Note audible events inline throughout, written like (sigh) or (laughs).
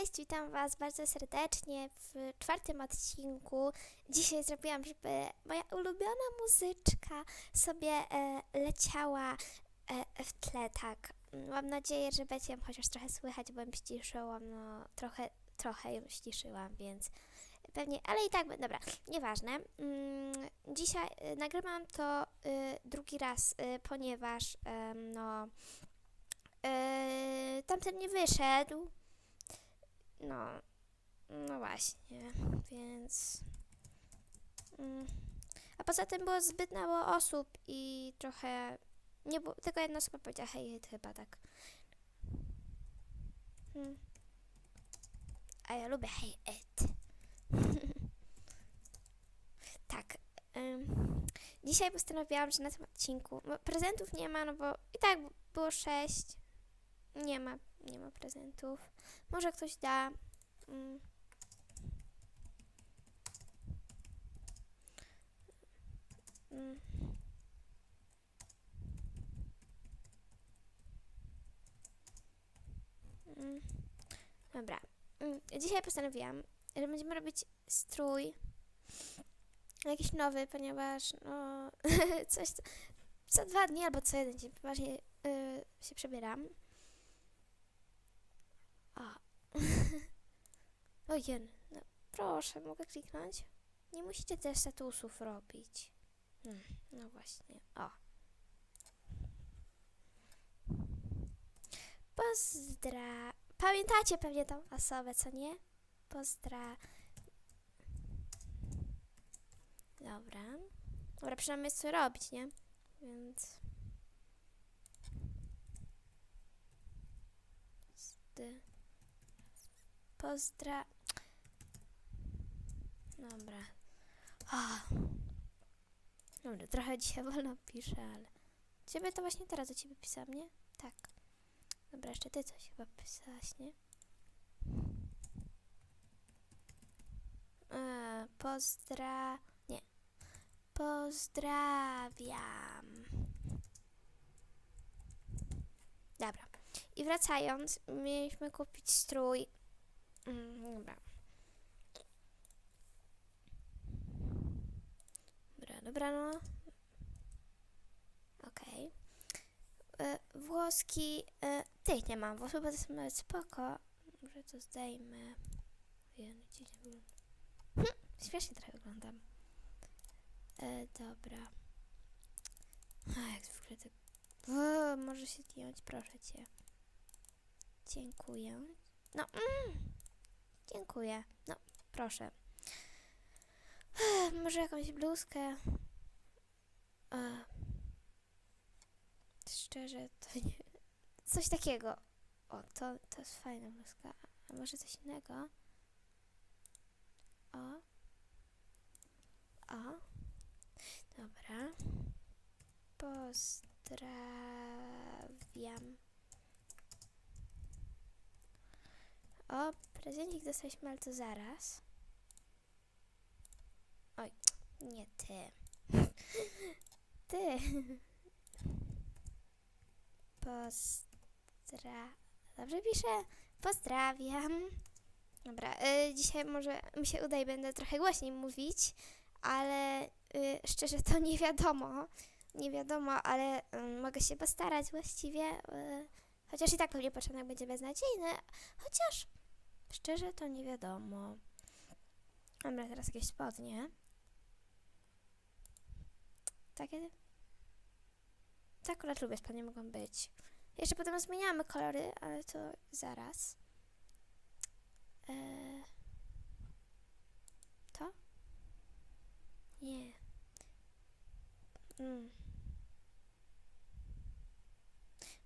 Cześć, witam Was bardzo serdecznie w czwartym odcinku. Dzisiaj zrobiłam, żeby moja ulubiona muzyczka sobie e, leciała e, w tle, tak. Mam nadzieję, że będzie ją chociaż trochę słychać, bo ją ściszyłam, no trochę, trochę ją ściszyłam, więc pewnie, ale i tak, dobra, nieważne. Mm, dzisiaj e, nagrywam to e, drugi raz, e, ponieważ no e, tamten nie wyszedł. No, no właśnie, więc. Mm. A poza tym było zbyt mało osób i trochę. Nie było, tylko jedna osoba powiedziała hej, chyba tak. Hmm. A ja lubię hej, et. (laughs) tak. dzisiaj postanowiłam, że na tym odcinku. Prezentów nie ma, no bo i tak było sześć. Nie ma, nie ma prezentów. Może ktoś da. Mm. Mm. Mm. Dobra. Mm. Dzisiaj postanowiłam, że będziemy robić strój jakiś nowy, ponieważ no (laughs) coś co, co dwa dni albo co jeden dzień poważnie y, się przebieram. O. Ojej, no proszę, mogę kliknąć? Nie musicie też statusów robić. Hmm, no właśnie, o. Pozdra... Pamiętacie pewnie tą osobę, co nie? Pozdra... Dobra. Dobra, przynajmniej jest co robić, nie? Więc... Pozdra... Dobra. O. Dobra, trochę dzisiaj (laughs) wolno piszę, ale... Ciebie to właśnie teraz do ciebie pisałam, nie? Tak. Dobra, jeszcze ty coś chyba pisałaś, nie? E, pozdra... Nie. Pozdrawiam. Dobra. I wracając, mieliśmy kupić strój. Mm, dobra. Dobra, dobra, no. Okej. E, Włoski. E, tych nie mam. To są nawet spoko. Może to zdejmę. Wygląda. Hm, śmiesznie trochę wyglądam. E, dobra. A, jak zwykle tak. O, może się zdjąć, proszę cię. Dziękuję. No, mm, dziękuję. No, proszę. Może jakąś bluzkę. E, szczerze, to nie. Coś takiego. O, to, to jest fajna bluzka. A może coś innego? O. O. Dobra. Pozdrawiam. O, prezencik dostaliśmy, ale to zaraz. Oj, nie ty. Ty. Pozdra... Dobrze piszę? Pozdrawiam. Dobra, y, dzisiaj może mi się uda i będę trochę głośniej mówić, ale y, szczerze to nie wiadomo. Nie wiadomo, ale y, mogę się postarać właściwie. Y, chociaż i tak pewnie początek będzie beznadziejny, chociaż szczerze to nie wiadomo. Dobra, teraz jakieś spodnie. Takie. Tak akurat lubię, spodnie mogą być. Jeszcze potem zmieniamy kolory, ale to zaraz. Eee, to? Nie. Mm.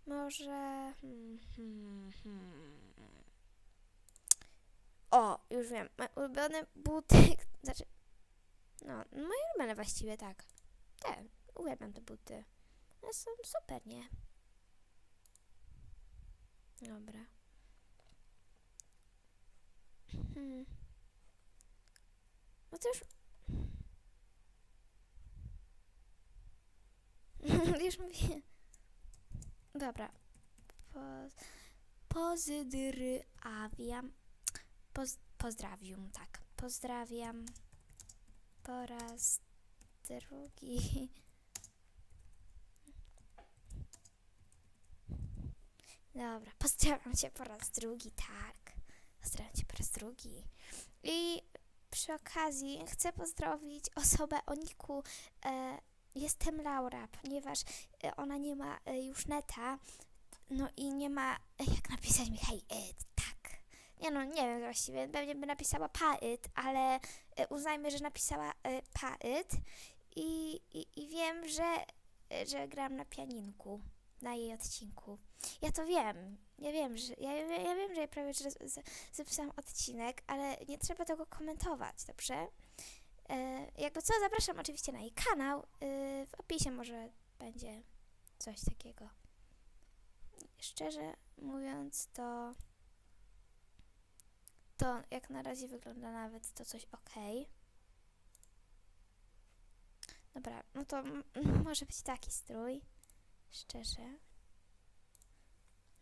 Może. Hmm, hmm, hmm. O, już wiem. Moje ulubione buty. (laughs) Znaczy. No, moje ulubione właściwie, tak. Te, uwielbiam te buty. One są super, nie? Dobra. Hmm. No to już... (laughs) już mówię. Dobra. Po... Pozydry awiam. Poz, pozdrawiam, tak. Pozdrawiam po raz drugi. Dobra, pozdrawiam cię po raz drugi, tak. Pozdrawiam cię po raz drugi. I przy okazji chcę pozdrowić osobę o niku e, Jestem Laura, ponieważ e, ona nie ma e, już neta, no i nie ma e, jak napisać mi hej, tak. Nie no, nie wiem właściwie, pewnie by napisała pa-it, ale uznajmy, że napisała e, pa-it i, i, wiem, że, że gram na pianinku na jej odcinku. Ja to wiem, ja wiem, że ja, ja wiem, że ja prawie że z- z- zapisałam odcinek, ale nie trzeba tego komentować, dobrze? E, jakby co, zapraszam oczywiście na jej kanał. E, w opisie może będzie coś takiego. Szczerze mówiąc, to to jak na razie wygląda nawet to coś ok. Dobra, no to (laughs) może być taki strój. Szczerze.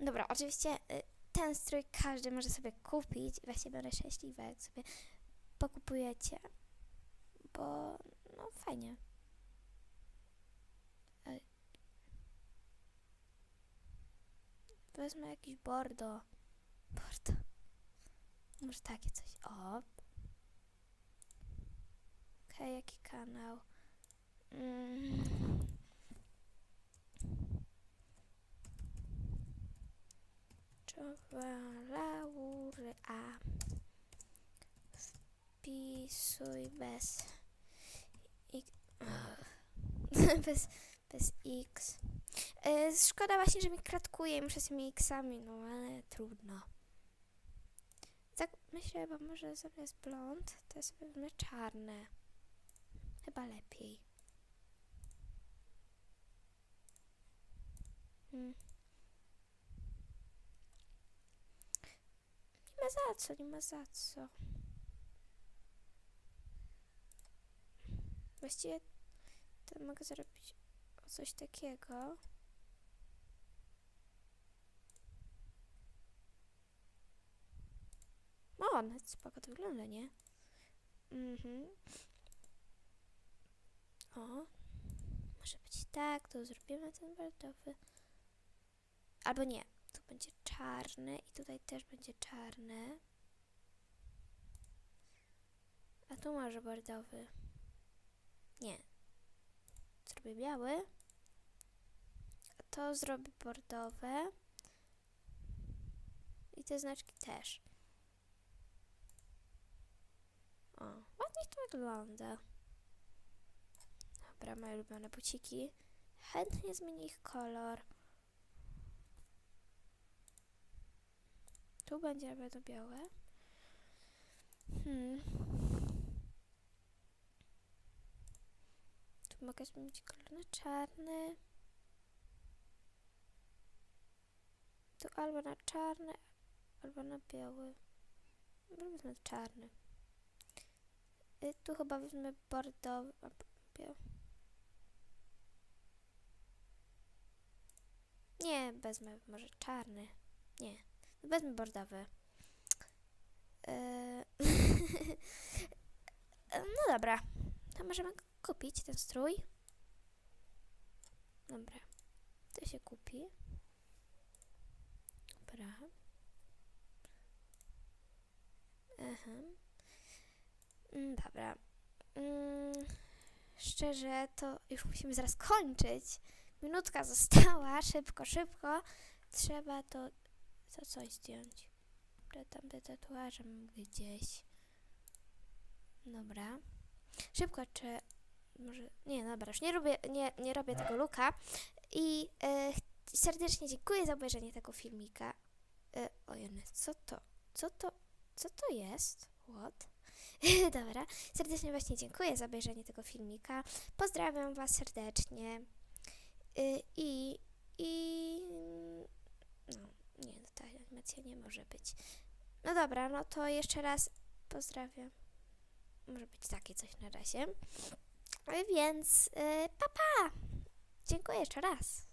Dobra, oczywiście y, ten strój każdy może sobie kupić. Właśnie będę szczęśliwa, jak sobie pokupujecie. Bo no fajnie. Wezmę jakiś bordo. Bordo. Może takie coś. O. Okej, jaki kanał? Mm. Czoła Laury A. Wpisuj bez i, (laughs) bez, bez x. E, szkoda właśnie, że mi kratkuje muszę z tymi xami, no ale trudno. Tak myślę, bo może zamiast blond to ja sobie czarne. Chyba lepiej. Nie ma za co, nie ma za co. Właściwie to mogę zrobić coś takiego. O, nawet spoko to wygląda, nie? Mhm. O, może być tak, to zrobimy ten bordowy. Albo nie, tu będzie czarny i tutaj też będzie czarny. A tu może bordowy. Nie. Zrobię biały. A to zrobię bordowe. I te znaczki też. O, ładnie to wygląda. Dobra, moje ulubione buciki. Chętnie zmienię ich kolor. Tu będzie będą białe. Hmm. Tu mogę zmienić kolor na czarny. Tu albo na czarny, albo na biały. Może wezmę czarny. Y, Tu chyba wezmę bordowy. a, b- biały. Nie, wezmę może czarny. Nie, wezmę bordowy. Yy, (laughs) no dobra, to możemy kupić ten strój. Dobra, to się kupi. Dobra. Aha. Mm, Dobra. Mm, szczerze, to już musimy zaraz kończyć. Minutka została, szybko, szybko. Trzeba to, to coś zdjąć. Te tam te tatuaże mam gdzieś. Dobra. Szybko, czy może... Nie, dobra, już nie robię, nie, nie robię tego luka. I e, serdecznie dziękuję za obejrzenie tego filmika. E, ojej, co to? Co to? Co to jest? What? (laughs) Dobra, serdecznie właśnie dziękuję za obejrzenie tego filmika. Pozdrawiam Was serdecznie. Y, I, i, no, nie, no ta animacja nie może być. No dobra, no to jeszcze raz pozdrawiam. Może być takie coś na razie. Więc, y, pa, pa! Dziękuję jeszcze raz.